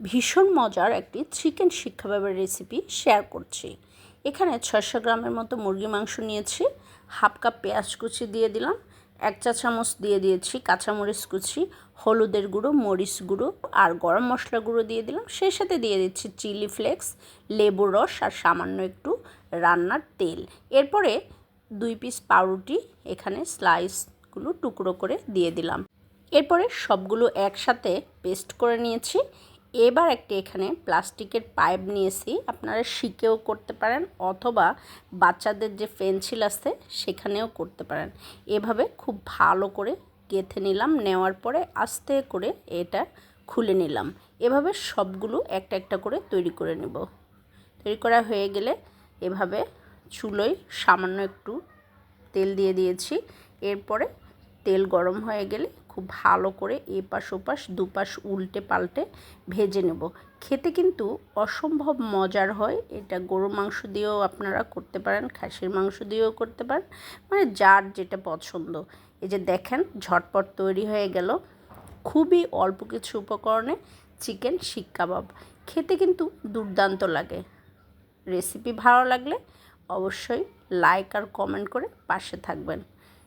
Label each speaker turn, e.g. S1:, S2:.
S1: ভীষণ মজার একটি চিকেন শিক কাবাবের রেসিপি শেয়ার করছি। এখানে ছয়শো গ্রামের মতো মুরগি মাংস নিয়েছি, হাফ কাপ পেঁয়াজ কুচি দিয়ে দিলাম, এক চা চামচ দিয়ে দিয়েছি কাঁচামরিচ কুচি, হলুদের গুঁড়ো, মরিচ গুঁড়ো আর গরম মশলা গুঁড়ো দিয়ে দিলাম। সেই সাথে দিয়ে দিচ্ছি চিলি ফ্লেক্স লেবুর রস আর সামান্য একটু রান্নার তেল। এরপরে দুই পিস পাউরুটি এখানে স্লাইসগুলো টুকরো করে দিয়ে দিলাম। এরপরে সবগুলো একসাথে পেস্ট করে নিয়েছি। এবার একটি এখানে প্লাস্টিকের পাইপ নিয়েছি। আপনারা শিকেও করতে পারেন অথবা বাচ্চাদের যে পেন্সিল আছে সেখানেও করতে পারেন। এভাবে খুব ভালো করে গেঁথে নিলাম, নেওয়ার পরে আস্তে করে এটা খুলে নিলাম। এভাবে সবগুলো একটা একটা করে তৈরি করে নেব। তৈরি করা হয়ে গেলে এভাবে চুলোয় সামান্য একটু তেল দিয়ে দিয়েছি। এরপরে তেল গরম হয়ে গেলে খুব ভালো করে এপাশ ওপাশ, দুপাশ উল্টে পাল্টে ভেজে নেব। খেতে কিন্তু অসম্ভব মজার হয়। এটা গরুর মাংস দিয়েও আপনারা করতে পারেন, খাসির মাংস দিয়েও করতে পারেন। মানে যার যেটা পছন্দ। এই যে দেখেন, ঝটপট তৈরি হয়ে গেল। খুবই অল্প কিছু উপকরণে চিকেন শিক কাবাব। খেতে কিন্তু দুর্দান্ত লাগে। রেসিপি ভালো লাগলে অবশ্যই লাইক আর কমেন্ট করে পাশে থাকবেন।